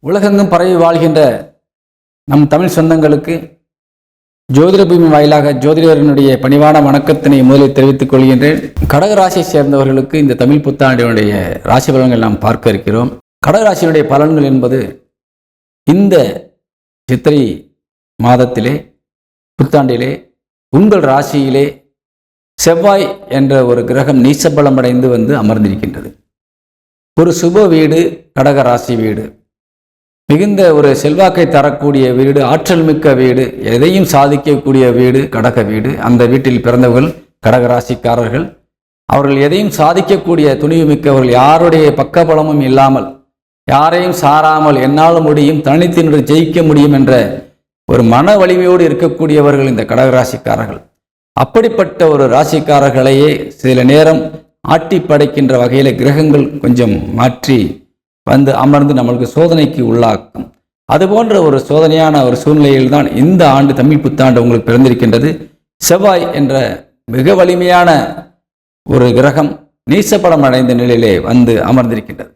உலகெங்கும் பரவி வாழ்கின்ற நம் தமிழ் சொந்தங்களுக்கு ஜோதிட பூமி வாயிலாக ஜோதிடரினுடைய பணிவான வணக்கத்தினை முதலில் தெரிவித்துக் கொள்கின்றேன். கடக ராசியை சேர்ந்தவர்களுக்கு இந்த தமிழ் புத்தாண்டினுடைய ராசி பலன்கள் நாம் பார்க்க இருக்கிறோம். கடகராசியினுடைய பலன்கள் என்பது இந்த சித்திரை மாதத்திலே புத்தாண்டிலே உங்கள் ராசியிலே செவ்வாய் என்ற ஒரு கிரகம் நீச்சபலமடைந்து வந்து அமர்ந்திருக்கின்றது. ஒரு சுப வீடு கடக ராசி வீடு. மிகுந்த ஒரு செல்வாக்கை தரக்கூடிய வீடு ஆற்றல் மிக்க வீடு எதையும் சாதிக்கக்கூடிய வீடு கடக வீடு. அந்த வீட்டில் பிறந்தவர்கள் கடக ராசிக்காரர்கள் அவர்கள் எதையும் சாதிக்கக்கூடிய துணிவு மிக்கவர்கள் யாருடைய பக்கபலமும் இல்லாமல் யாரையும் சாராமல் என்னால் முடியும் தனித்து நின்று ஜெயிக்க முடியும் என்ற ஒரு மன வலிமையோடு இருக்கக்கூடியவர்கள் இந்த கடக ராசிக்காரர்கள் அப்படிப்பட்ட ஒரு ராசிக்காரர்களையே சில நேரம் ஆட்டி படைக்கின்ற வகையில் கிரகங்கள் கொஞ்சம் மாற்றி வந்து அமர்ந்து நம்மளுக்கு சோதனைக்கு உள்ளாக்கும். அதுபோன்ற ஒரு சோதனையான ஒரு சூழ்நிலையில் தான் இந்த ஆண்டு தமிழ் புத்தாண்டு உங்களுக்கு பிறந்திருக்கின்றது. செவ்வாய் என்ற மிக வலிமையான ஒரு கிரகம் நீசப்படம் அடைந்த நிலையிலே வந்து அமர்ந்திருக்கின்றது.